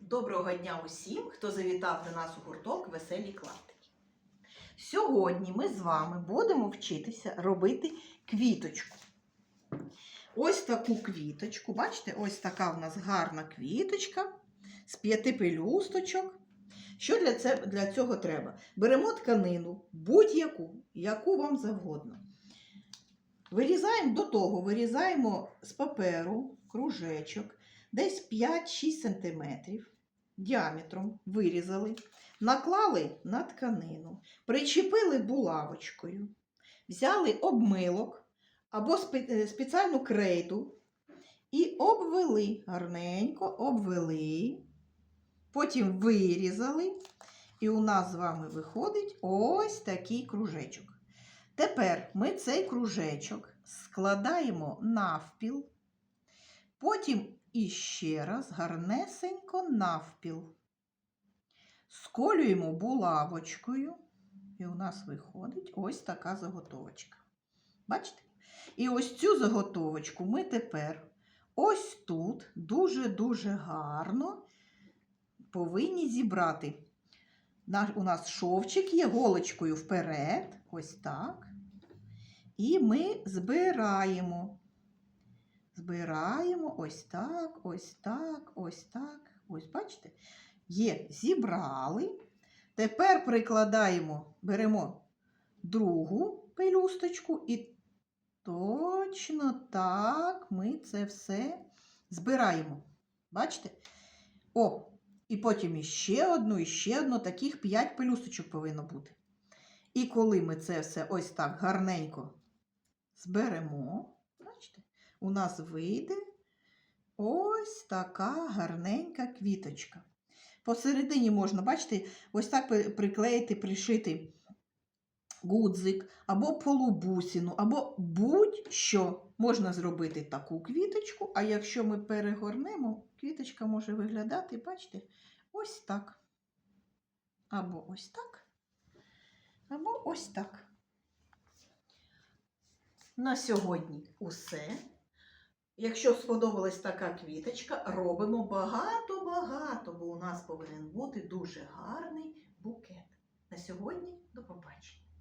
Доброго дня усім, хто завітав до нас у гурток Веселі клаптики. Сьогодні ми з вами будемо вчитися робити квіточку. Ось таку квіточку, бачите, ось така в нас гарна квіточка з п'яти пелюсточок. Що для, це, для цього треба? Беремо тканину, будь-яку, яку вам завгодно. Вирізаємо до того, вирізаємо з паперу кружечок, десь 5-6 см діаметром вирізали, наклали на тканину, причепили булавочкою, взяли обмилок або е, спеціальну крейду і обвели, гарненько обвели, потім вирізали, і у нас з вами виходить ось такий кружечок. Тепер ми цей кружечок складаємо навпіл, потім іще раз гарнесенько навпіл. Сколюємо булавочкою, і у нас виходить ось така заготовочка. Бачите? І ось цю заготовочку ми тепер ось тут дуже-дуже гарно повинні зібрати. У нас шовчик є голочкою вперед, ось так. І ми збираємо. Збираємо ось так, ось так, ось так. Ось, бачите? Є, зібрали. Тепер прикладаємо, беремо другу пелюсточку і точно так ми це все збираємо. Бачите? О, і потім іще одну, іще одну, таких 5 пелюсточок повинно бути. І коли ми це все ось так гарненько зберемо, у нас вийде ось така гарненька квіточка. Посередині можна, бачите, ось так приклеїти, пришити гудзик, або полубусину, або будь-що можна зробити таку квіточку, а якщо ми перегорнемо, квіточка може виглядати, бачите, ось так. Або ось так, або ось так. На сьогодні усе. Якщо сподобалась така квіточка, робимо багато-багато, бо у нас повинен бути дуже гарний букет. На сьогодні до побачення.